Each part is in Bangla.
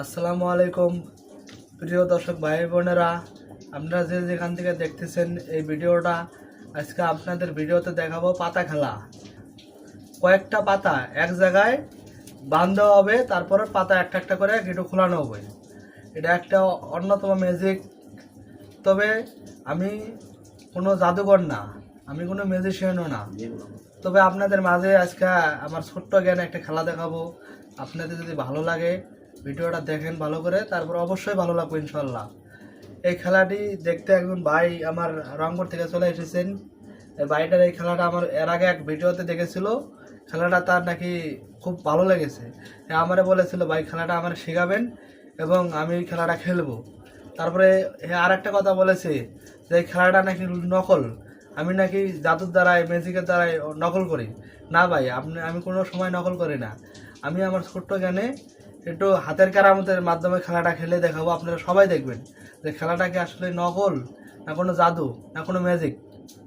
আসসালামু আলাইকুম। প্রিয় দর্শক ভাই বোনেরা, আপনারা যে যেখান থেকে দেখতেছেন এই ভিডিওটা, আজকে আপনাদের ভিডিওতে দেখাবো পাতা খেলা। কয়েকটা পাতা এক জায়গায় দেওয়া হবে, তারপরে পাতা একটা একটা করে গেটু খোলানো হবে। এটা একটা অন্যতম ম্যাজিক তবে আমি কোনো জাদুকর না, আমি কোনো ম্যাজিশিয়ানও না। তবে আপনাদের মাঝে আজকে আমার ছোট্ট জ্ঞানে একটা খেলা দেখাবো। আপনাদের যদি ভালো লাগে ভিডিওটা দেখেন ভালো করে, তারপর অবশ্যই ভালো লাগবে ইনশাল্লাহ এই খেলাটি দেখতে একজন ভাই আমার রংপুর থেকে চলে এসেছেন। ভাইটার এই খেলাটা আমার এর আগে এক ভিডিওতে দেখেছিল। খেলাটা তার নাকি খুব ভালো লেগেছে। আমারে বলেছিল, ভাই, খেলাটা আমার শেখাবেন এবং আমি খেলাটা খেলব। তারপরে আর একটা কথা বলেছে যে খেলাটা নাকি নকল। আমি নাকি জাদুর দ্বারাই ম্যাজিকের দ্বারাই নকল করি। না ভাই, আপনি, আমি কোনো সময় নকল করি না। আমি আমার ছোট্ট জ্ঞানে একটু হাতের কারামতের মাধ্যমে খেলাটা খেলে দেখাবো। আপনারা সবাই দেখবেন যে খেলাটাকে আসলে নকল, না কোনো জাদু, না কোনো ম্যাজিক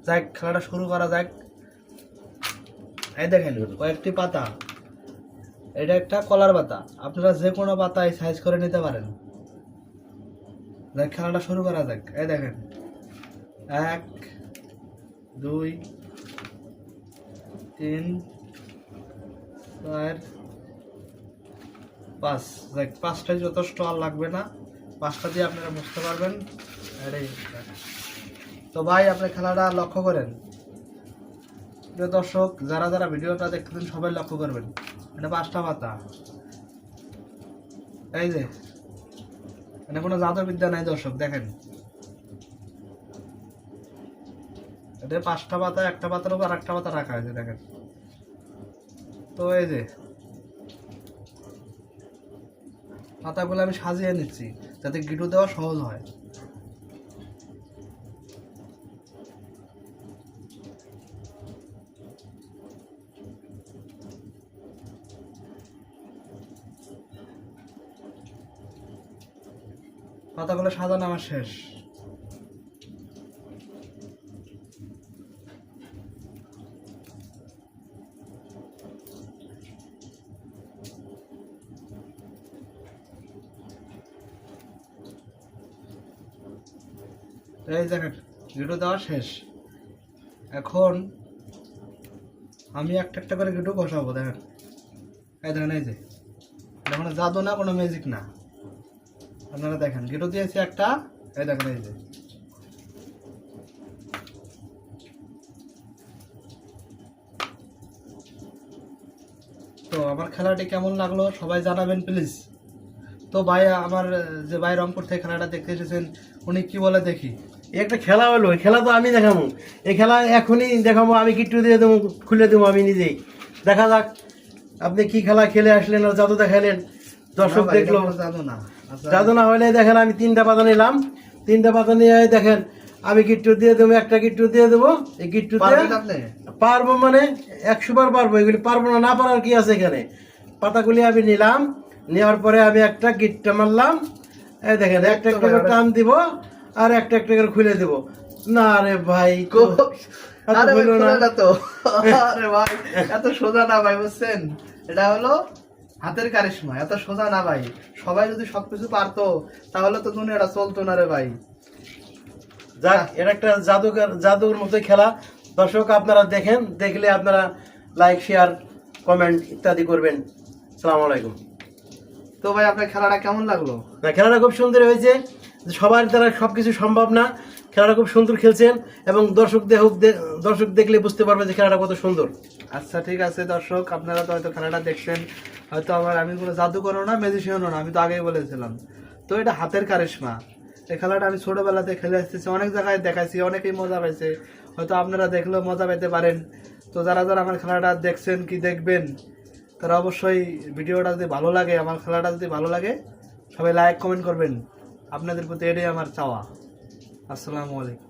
যাক, খেলাটা শুরু করা যাক। এই দেখেন, কয়েকটি পাতা। এটা একটা কলার পাতা। আপনারা যে কোনো পাতায় সাইজ করে নিতে পারেন। যাক, খেলাটা শুরু করা যাক। এই দেখেন, এক, দুই, তিন, চার পাঁচ, দেখ পাঁচটাই যথেষ্ট আর লাগবে না। পাঁচটা দিয়ে আপনারা বুঝতে পারবেন। আর তো ভাই, আপনি খেলাটা লক্ষ্য করেন। প্রিয় দর্শক, যারা যারা ভিডিওটা দেখতেছেন, সবাই লক্ষ্য করবেন। এটা পাঁচটা পাতা। এই যে এটা কোনো জাদুবিদ্যা নাই দর্শক, দেখেন। এটা পাঁচটা পাতা, একটা পাতার উপর একটা পাতা রাখা হয়েছে, দেখেন। তো এই যে পাতাগুলো আমি সাজিয়ে নিচ্ছি যাতে গিটু দেওয়া সহজ হয়। পাতাগুলো সাজানো আমার শেষ। এই দেখেন গেটু দেওয়া শেষ। এখন আমি একটা একটা করে গেটু বসাবো, দেখেন। এই দেখেন, এই যে। কোনো জাদু না, কোনো ম্যাজিক না। আপনারা দেখেন, গেটু দিয়েছি একটা, এই দেখেন, এই যে। তো আমার খেলাটি কেমন লাগল? সবাই জানাবেন প্লিজ তো ভাই আমার যে ভাই রংপুর থেকে খেলাটা দেখতে এসেছেন উনি কি বলে দেখি? একটা খেলা হলো খেলা তো আমি দেখাবো। এই খেলা এখনই দেখাবো আমি কিট্টু দিয়ে দেবো খুলে দেবো আমি নিজেই। দেখা যাক আপনি কি খেলা খেলে আসলেন আর জাদু দেখালেন? দর্শক দেখল। জাদু না। আচ্ছা, জাদু না হলে দেখেন আমি তিনটা পাতা নিলাম। তিনটা পাতা নিয়ে দেখেন আমি কিট্টু দিয়ে দেবো একটা কিট্টু দিয়ে দেবো। এই কিট্টু দিয়ে পারব মানে একশো বার পারব এগুলি পারব না না পারার কি আছে এখানে? পাতাগুলি আমি নিলাম। নেওয়ার পরে আমি একটা গিটটা মারলাম। এই দেখেন একটা একটা করে টান দিব আর একটা একটা করে খুলে দিব। না রে ভাই এত আরে ভাই, হইল না। খুলে না তো। আরে ভাই এত সোজা না ভাই বুঝছেন? এটা হলো হাতের কারিশমা এত সোজা না ভাই। সবাই যদি সবকিছু পারতো তাহলে তো দুনিয়াটা চলতো না রে ভাই। যাক এটা একটা জাদুকর জাদুর মতো খেলা। দর্শক আপনারা দেখেন দেখলে আপনারা লাইক শেয়ার কমেন্ট ইত্যাদি করবেন। সালাম আলাইকুম। তো ভাই আপনার খেলাটা কেমন লাগল? না খেলাটা খুব সুন্দর হয়েছে। সবার দ্বারা সব কিছু সম্ভব না। খেলাটা খুব সুন্দর খেলছেন এবং দর্শক দেহ দর্শক দেখলে বুঝতে পারবে যে খেলাটা কত সুন্দর। আচ্ছা ঠিক আছে দর্শক আপনারা তো হয়তো খেলাটা দেখছেন। হয়তো আমার আমি কোনো জাদুকরও না ম্যাজিশিয়ানও না আমি তো আগেই বলেছিলাম। তো এটা হাতের কারিশমা। এই খেলাটা আমি ছোটোবেলাতে খেলে আসতেছি অনেক জায়গায় দেখাইছি অনেকেই মজা পাইছে। হয়তো আপনারা দেখলেও মজা পেতে পারেন। তো যারা যারা আমার খেলাটা দেখছেন কি দেখবেন তারা অবশ্যই ভিডিওটা যদি ভালো লাগে, আমার খেলাটা যদি ভালো লাগে, সবাই লাইক কমেন্ট করবেন। আপনাদের প্রতি এটাই আমার চাওয়া। আসসালামু আলাইকুম।